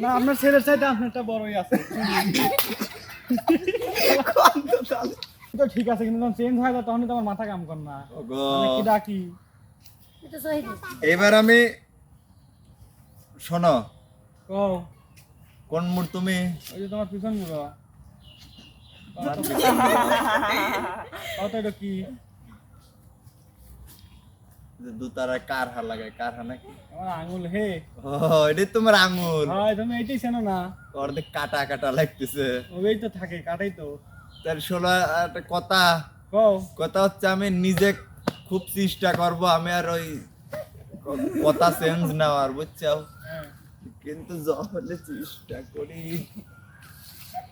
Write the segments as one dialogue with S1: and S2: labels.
S1: না আপনার ছেলের চাইতে আপনারটা বড়ই আছে। তো ঠিক আছে কিন্তু যখন চেঞ্জ হয় তখনই তো আমার মাথা কাম কর না। কি ডাকি?
S2: এবার আমি শোনো। কোন মুড তুমি?
S1: ওই যে তোমার পিছন মুড়ো কি?
S2: যে দুতারায় কার হা লাগায় কার হা নাকি?
S1: আমার আঙুল হে।
S2: ও এটাই তোমার আঙুল?
S1: হয় তুমি এইটাই চেনো না।
S2: অর্ধেক কাটা কাটা লাগতেছে।
S1: ওই তো থাকে কাটাই তো।
S2: তার ষোলো একটা কথা।
S1: কও।
S2: কথা হচ্ছে আমি নিজে খুব চেষ্টা করব আমি আর ওই কথা চেঞ্জ নেওয়ার বুঝছ
S1: হ্যাঁ।
S2: কিন্তু যখন চেষ্টা করি।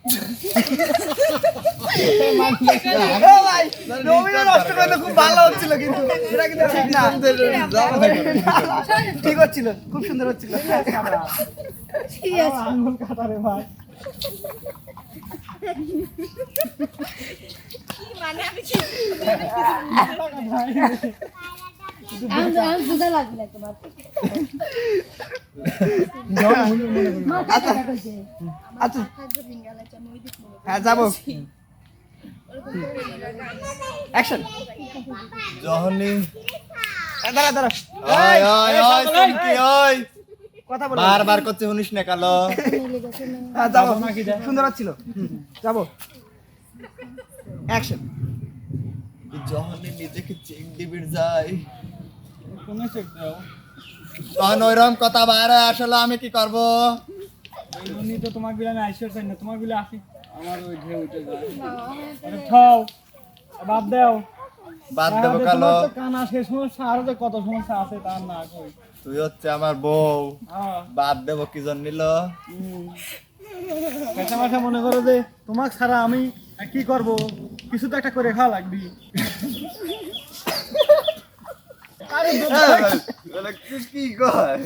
S3: খুব ভালো হচ্ছিল কিন্তু। এটা কিন্তু ঠিক না। ঠিক হচ্ছিল খুব সুন্দর হচ্ছিল।
S1: আঙুল কাটা রে ভাই
S4: আমি আমি বুঝা লাগবে না তোমার। মাথা কাটা কইছে
S3: আচ্ছা। হ্যাঁ যাব। অ্যাকশন
S2: যখনই
S3: দাঁড়া দাঁড়া।
S2: ওই ওই ওই চুমকি ওই।
S3: কথা বলো
S2: বারবার করছে শুনিস না কালো।
S3: হ্যাঁ যাব? সুন্দর হচ্ছিল। যাব। অ্যাকশন
S2: যখনই নিজেকে চেক দিবির যাই
S1: কোনে চেক দাও
S2: তখন ওইরকম কথা বাইরে আসলে আমি কি করব?
S1: তো তোমার বিলে আইসিও চাই না তোমার বিলে আসি। বাদ দাও।
S2: বাদ দেবো কালো।
S1: কানা শেষ সমস্যা আরও যে কত সমস্যা আছে তার না কই।
S2: তুই হচ্ছে আমার বউ।
S1: হ্যাঁ।
S2: বাদ দেবো কি জন্য নিল?
S1: পেশা মনে করো যে তোমাক ছাড়া আমি কি করব? কিছু তো একটা করে খাওয়া লাগবে। আরে
S2: কি কয়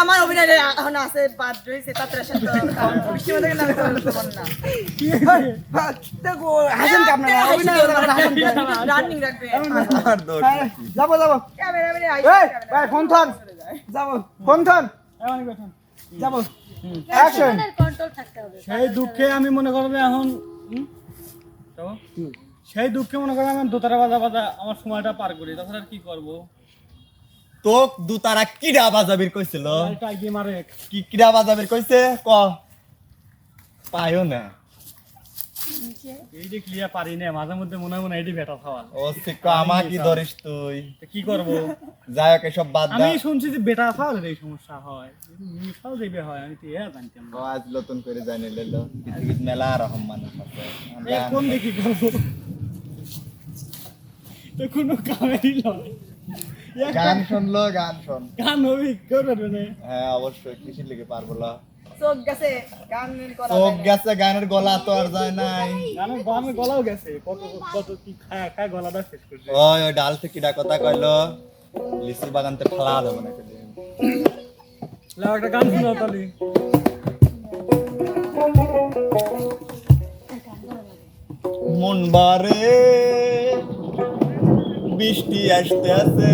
S5: আমার অভিনয় এখন আছে বাদ রয়েছে তাদের সাথে
S2: দোষ
S3: হ্যাঁ, যাব যাব। ফোন থন যাব ফোন থন
S1: বেতন।
S3: যাব। অ্যাকশন
S4: কন্ট্রোল থাকতে হবে।
S1: সেই দুঃখে আমি মনে করো যে এখন যাব? সেই দুঃখে মনে করেন আমি দোতারা বাজা বাজা আমার সময়টা পার করি তাছাড়া আর কি করব?
S2: তোক দুতারা কিডা বাজাবির কইছিল? কি কিডা বাজাবির কইছে? ক। পায়ও না।
S1: ক্লিয়ার পারি না মাঝে মধ্যে মনে মনে হয় বেটা
S2: ও সিক্ক আমা কি ধরিস তুই?
S1: কি করব?
S2: যাই হোক এসব বাদ দে।
S1: আমি শুনছি যে বেটা এই সমস্যা হয়। দেবে হয় আমি তো এ জানতাম না।
S2: আজ নতুন করে জানি লেল। মেলা রকম মানুষ আছে।
S1: কোন দেখি করব তো কোনো কামেরই নয়
S2: গান শুনলো গান শুন।
S1: গান হবি করবে না।
S2: হ্যাঁ অবশ্যই কিসির লিগে পারব না
S5: চোখ গেছে
S2: গানের গলা তো আর যায় নাই।
S1: গানের গলাও গেছে কত কত কি খায় খায় গলাটা শেষ করছে
S2: ওই ওই ডাল থেকে কিডা কথা কইলো লিচু বাগানতে ফেলা দেবো না
S1: লাও একটা গান শোনাও তাহলে।
S2: মন বারে বৃষ্টি আসতে আছে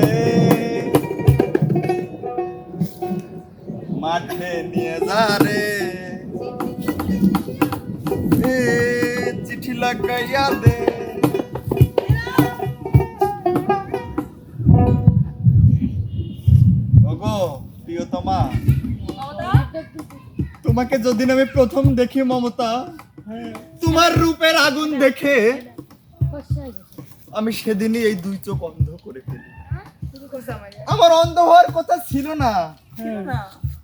S2: মাঠে নিয়ে যা রে। চিঠি লাগাইয়া দে। ওগো প্রিয়তমা তোমাকে যেদিন আমি প্রথম দেখি মমতা তোমার রূপের আগুন দেখে
S4: হয়ে
S2: আমি সেদিনই এই দুই চোখ অন্ধ করে ফেলি।
S5: আমার
S2: আমার অন্ধ হওয়ার কথা ছিল না।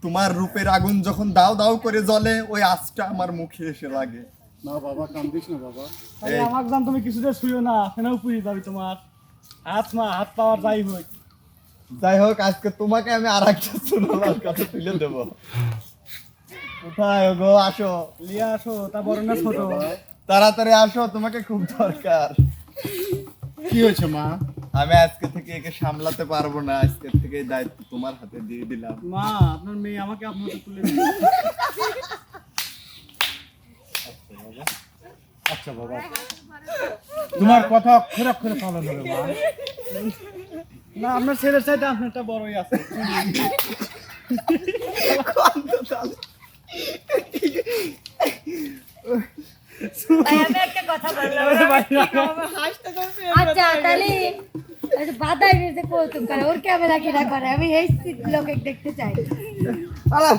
S2: তোমার রূপের আগুন যখন দাও দাও করে জ্বলে ওই আঁচটা আমার মুখে এসে লাগে।
S1: না বাবা কান্দিস না বাবা। আরে আমার জান তুমি কিছুতে শুইও না ফেনাও পুড়িয়ে যাবি তোমার। হাত মা হাত পাওয়ার যাই হোক।
S2: যাই হোক আজকে তোমাকে আমি আর একটা সোনালার কাছে তুলে দেব। কোথায় গো আসো।
S1: লিয়া আসো তা বড় না ছোট।
S2: তাড়াতাড়ি আসো তোমাকে খুব দরকার।
S1: কি হয়েছে মা?
S2: আমি আজকে থেকে একে সামলাতে পারব না আজকে থেকে দায়িত্ব তোমার হাতে দিয়ে দিলাম।
S1: মা আপনার মেয়ে আমাকে আপনাকে তুলে
S6: আচ্ছা বাবা। তোমার কথা অক্ষরে অক্ষরে ফলো ধরে মা।
S1: না আপনার ছেলের চাইতে আপনারটা বড়ই আছে।
S4: আমি একটা কথা বললাম। আচ্ছা তাহলে ওই যে বাদাই নিয়ে যে কৌতুক করে। ওর ক্যামেরা কিনা করে? আমি এই লোকে দেখতে চাই।
S3: আলা